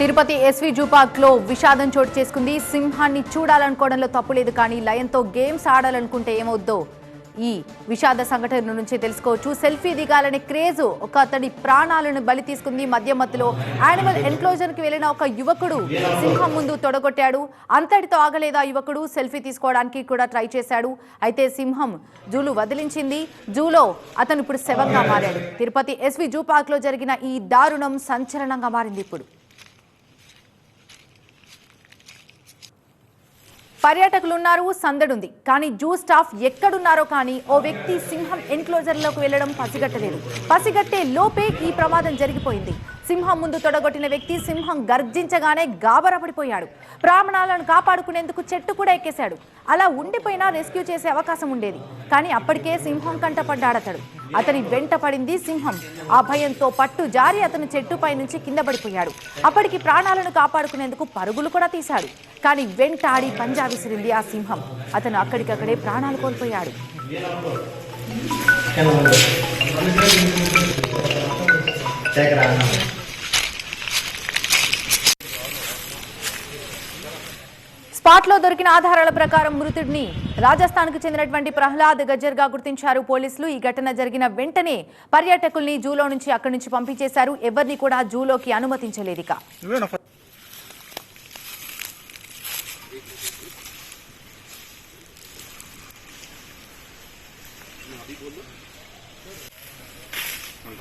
Tirupati SV zoo పార్క్లో విషాదం చోటు చేసుకుంది. సింహాన్ని చూడాలనుకోవడంలో తప్పులేదు కానీ లయంతో గేమ్స్ ఆడాలనుకుంటే ఏమవుద్దో? ఈ విషాద సంఘటన నుంచి తెలుసుకోవచ్చు. సెల్ఫీ దిగాలనే క్రేజ్ ఒక అతడి ప్రాణాలను బలి తీసుకుంది. మధ్య మధ్యలో యానిమల్ ఎన్క్లోజర్కి వెళ్ళిన వెళ్ళిన ఒక యువకుడు సింహం ముందు తొడగొట్టాడు. అంతటితో ఆగలేదు యువకుడు? సెల్ఫీ తీసుకోవడానికి కూడా ట్రై చేశాడు. అయితే సింహం జూలు వదిలించింది. జూలో అతను ఇప్పుడు శవంగా మారాడు. తిరుపతి ఎస్వి జూ పార్క్లో జరిగిన ఈ దారుణం సంచలనంగా మారింది ఇప్పుడు. పర్యాటకులున్నారు సందడుంది. కానీ జూ స్టాఫ్ ఎక్కడున్నారో కానీ ఓ వ్యక్తి సింహం ఎన్క్లోజర్లోకి వెళ్ళడం పసిగట్టలేదు. పసిగట్టే లోపే ఈ ప్రమాదం జరిగిపోయింది. సింహం ముందు తొడగొట్టిన వ్యక్తి సింహం గర్జించగానే గాబరా పడిపోయాడు ప్రాణాలను కాపాడుకునేందుకు చెట్టు కూడా ఎక్కేశాడు అలా ఉండిపోయినా రెస్క్యూ చేసే అవకాశం ఉండేది కానీ అప్పటికే సింహం కంటపడ్డాడతడు అతని వెంట పడింది సింహం ఆ భయంతో పట్టు జారి అతను చెట్టుపై నుంచి కింద పడిపోయాడు అప్పటికి ప్రాణాలను కాపాడుకునేందుకు పరుగులు కూడా తీశాడు కానీ వెంటాడి పంజా విసిరింది ఆ సింహం అతను అక్కడికక్కడే ప్రాణాలు కోల్పోయాడు స్పాట్లో దొరికిన ఆధారాల ప్రకారం మృతుడిని రాజస్థాన్కు చెందినటువంటి ప్రహ్లాద్ గజ్జర్గా గుర్తించారు పోలీసులు. ఈ ఘటన జరిగిన వెంటనే పర్యాటకుల్ని జూలో నుంచి అక్కడి నుంచి పంపించేశారు. ఎవరిని కూడా జూలోకి అనుమతించలేదు ఇక.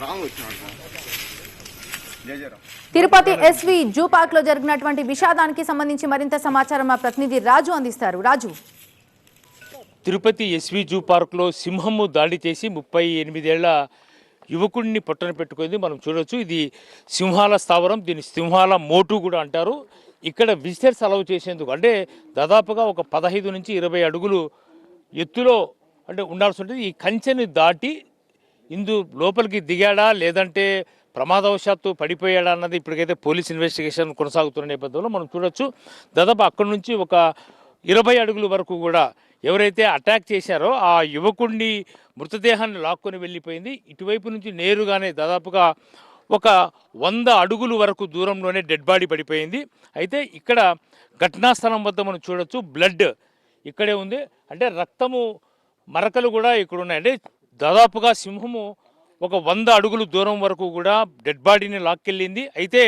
రాంగ్ తిరుపతి ఎస్వి జూ పార్క్లో జరిగినటువంటి విషాదానికి సంబంధించి మరింత సమాచారం మా ప్రతినిధి రాజు అందిస్తారు. రాజు. తిరుపతి ఎస్వి జూ పార్క్లో సింహము దాడి చేసి ముప్పై ఎనిమిదేళ్ళ యువకుడిని పొట్టన పెట్టుకుంది మనం చూడవచ్చు ఇది సింహాల స్థావరం దీన్ని సింహాల మోటు కూడా అంటారు. ఇక్కడ విజిటర్స్ అలౌ చేసేందుకు అంటే దాదాపుగా ఒక పదహైదు నుంచి ఇరవై అడుగులు ఎత్తులో అంటే ఉండాల్సి ఉంటుంది. ఈ కంచెని దాటి ఇందు లోపలికి దిగాడా లేదంటే ప్రమాదవశాత్తు పడిపోయాడన్నది ఇప్పటికైతే పోలీస్ ఇన్వెస్టిగేషన్ కొనసాగుతున్న నేపథ్యంలో మనం చూడొచ్చు. దాదాపు అక్కడి నుంచి ఒక ఇరవై అడుగుల వరకు కూడా ఎవరైతే అటాక్ చేశారో ఆ యువకుడిని మృతదేహాన్ని లాక్కొని వెళ్ళిపోయింది. ఇటువైపు నుంచి నేరుగానే దాదాపుగా ఒక వంద అడుగుల వరకు దూరంలోనే డెడ్ బాడీ పడిపోయింది. అయితే ఇక్కడ ఘటనా స్థలం వద్ద మనం చూడొచ్చు బ్లడ్ ఇక్కడే ఉంది. అంటే రక్తము మరకలు కూడా ఇక్కడ ఉన్నాయండి దాదాపుగా సింహము ఒక వంద అడుగులు దూరం వరకు కూడా డెడ్ బాడీని లాక్కెళ్ళింది. అయితే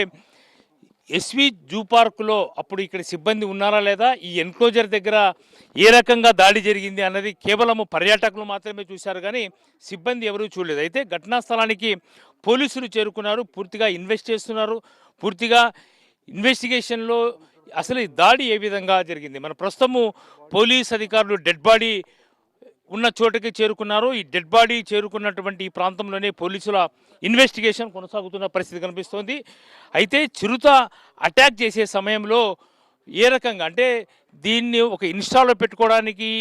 ఎస్వి జూ పార్కులో అప్పుడు ఇక్కడ సిబ్బంది ఉన్నారా లేదా? ఈ ఎన్క్లోజర్ దగ్గర ఏ రకంగా దాడి జరిగింది అన్నది కేవలం పర్యాటకులు మాత్రమే చూశారు కానీ సిబ్బంది ఎవరూ చూడలేదు. అయితే ఘటనా స్థలానికి పోలీసులు చేరుకున్నారు పూర్తిగా ఇన్వెస్ట్ చేస్తున్నారు. పూర్తిగా ఇన్వెస్టిగేషన్లో అసలు ఈ దాడి ఏ విధంగా జరిగింది? మన ప్రస్తుతము పోలీస్ అధికారులు డెడ్ బాడీ ఉన్న చోటకి చేరుకున్నారు. ఈ డెడ్ బాడీ చేరుకున్నటువంటి ఈ ప్రాంతంలోనే పోలీసుల ఇన్వెస్టిగేషన్ కొనసాగుతున్న పరిస్థితి కనిపిస్తోంది. అయితే చిరుత అటాక్ చేసే సమయంలో ఏ రకంగా అంటే దీన్ని ఒక ఇన్స్టాలో పెట్టుకోవడానికి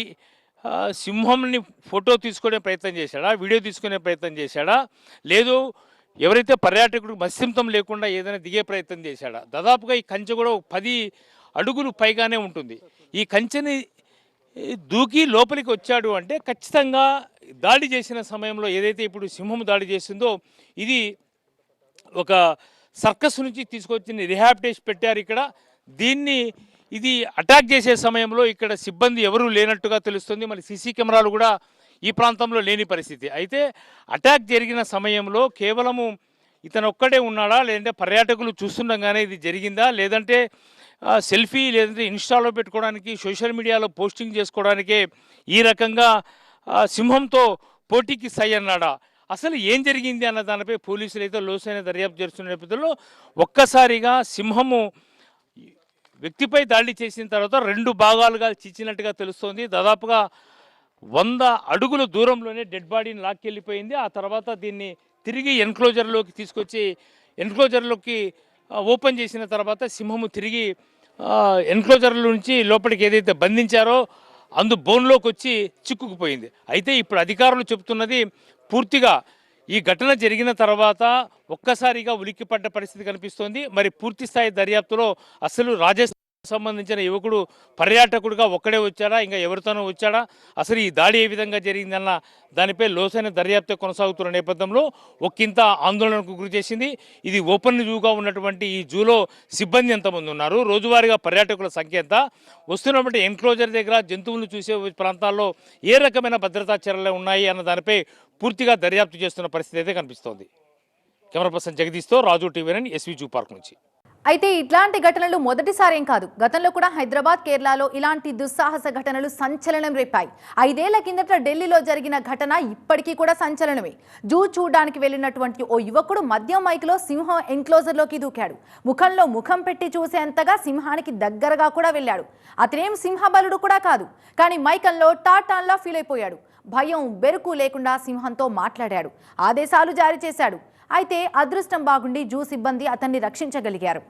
సింహంని ఫోటో తీసుకునే ప్రయత్నం చేశాడా? వీడియో తీసుకునే ప్రయత్నం చేశాడా? లేదు ఎవరైతే పర్యాటకుడు మత్స్యంతం లేకుండా ఏదైనా దిగే ప్రయత్నం చేశాడా? దాదాపుగా ఈ కంచె కూడా పది అడుగులు పైగానే ఉంటుంది. ఈ కంచెని దూకి లోపలికి వచ్చాడు అంటే ఖచ్చితంగా దాడి చేసిన సమయంలో ఏదైతే ఇప్పుడు సింహం దాడి చేసిందో ఇది ఒక సర్కస్ నుంచి తీసుకొచ్చిన రిహాబిటేషన్ పెట్టారు ఇక్కడ. దీన్ని ఇది అటాక్ చేసే సమయంలో ఇక్కడ సిబ్బంది ఎవరూ లేనట్టుగా తెలుస్తుంది. మరి సీసీ కెమెరాలు కూడా ఈ ప్రాంతంలో లేని పరిస్థితి. అయితే అటాక్ జరిగిన సమయంలో కేవలము ఇతను ఒక్కడే ఉన్నాడా? లేదంటే పర్యాటకులు చూస్తుండగానే ఇది జరిగిందా? లేదంటే సెల్ఫీ లేదంటే ఇన్స్టాలో పెట్టుకోవడానికి సోషల్ మీడియాలో పోస్టింగ్ చేసుకోవడానికే ఈ రకంగా సింహంతో పోటీకి సై అన్నాడా. అసలు ఏం జరిగింది అన్న దానిపై పోలీసులు అయితే లోసైన దర్యాప్తు చేస్తున్న నేపథ్యంలో ఒక్కసారిగా సింహము వ్యక్తిపై దాడి చేసిన తర్వాత రెండు భాగాలుగా చిచ్చినట్టుగా తెలుస్తోంది. దాదాపుగా వంద అడుగుల దూరంలోనే డెడ్ బాడీని లాక్కెళ్ళిపోయింది. ఆ తర్వాత దీన్ని తిరిగి ఎన్క్లోజర్లోకి తీసుకొచ్చి ఎన్క్లోజర్లోకి ఓపెన్ చేసిన తర్వాత సింహము తిరిగి ఆ, ఎన్క్లోజర్ల నుంచి లోపలికి ఏదైతే బంధించారో అందు బోన్లోకి వచ్చి చిక్కుకుపోయింది. అయితే ఇప్పుడు అధికారులు చెబుతున్నది పూర్తిగా ఈ ఘటన జరిగిన తర్వాత ఒక్కసారిగా ఉలిక్కిపడ్డ పరిస్థితి కనిపిస్తోంది. మరి పూర్తి స్థాయి దర్యాప్తులో అసలు రాజస్థాన్ సంబంధించిన యువకుడు పర్యాటకుడిగా ఒక్కడే వచ్చాడా? ఇంకా ఎవరితోనో వచ్చాడా? అసలు ఈ దాడి ఏ విధంగా జరిగిందన్న దానిపై లోసైన దర్యాప్తు కొనసాగుతున్న నేపథ్యంలో ఒక్కింత ఆందోళనకు గురి చేసింది. ఇది ఓపెన్ జూగా ఉన్నటువంటి ఈ జూలో సిబ్బంది ఎంతమంది ఉన్నారు? రోజువారీగా పర్యాటకుల సంఖ్య ఎంత? వస్తున్నటువంటి ఎన్క్లోజర్ దగ్గర జంతువులను చూసే ప్రాంతాల్లో ఏ రకమైన భద్రతా చర్యలు ఉన్నాయి అన్న దానిపై పూర్తిగా దర్యాప్తు చేస్తున్న పరిస్థితి అయితే కనిపిస్తోంది. Camera person జగదీష్తో Raju TV SV zoo park నుంచి. అయితే ఇట్లాంటి ఘటనలు మొదటిసారేం కాదు. గతంలో కూడా హైదరాబాద్ కేరళలో ఇలాంటి దుస్సాహస ఘటనలు సంచలనం రేపాయి. ఐదేళ్ళ కిందట ఢిల్లీలో జరిగిన ఘటన ఇప్పటికీ కూడా సంచలనమే. జూ చూడడానికి వెళ్ళినటువంటి ఓ యువకుడు మద్యం మైక్లో సింహం ఎన్క్లోజర్లోకి దూకాడు. ముఖంలో ముఖం పెట్టి చూసేంతగా సింహానికి దగ్గరగా కూడా వెళ్ళాడు. అతనేం సింహబలుడు కూడా కాదు కానీ మైకంలో టాటాన్లా ఫీల్ అయిపోయాడు భయం బెరుకు లేకుండా సింహంతో మాట్లాడాడు. ఆదేశాలు జారీ చేశాడు. అయితే అదృష్టం బాగుండి జూ సిబ్బంది అతన్ని రక్షించగలిగారు.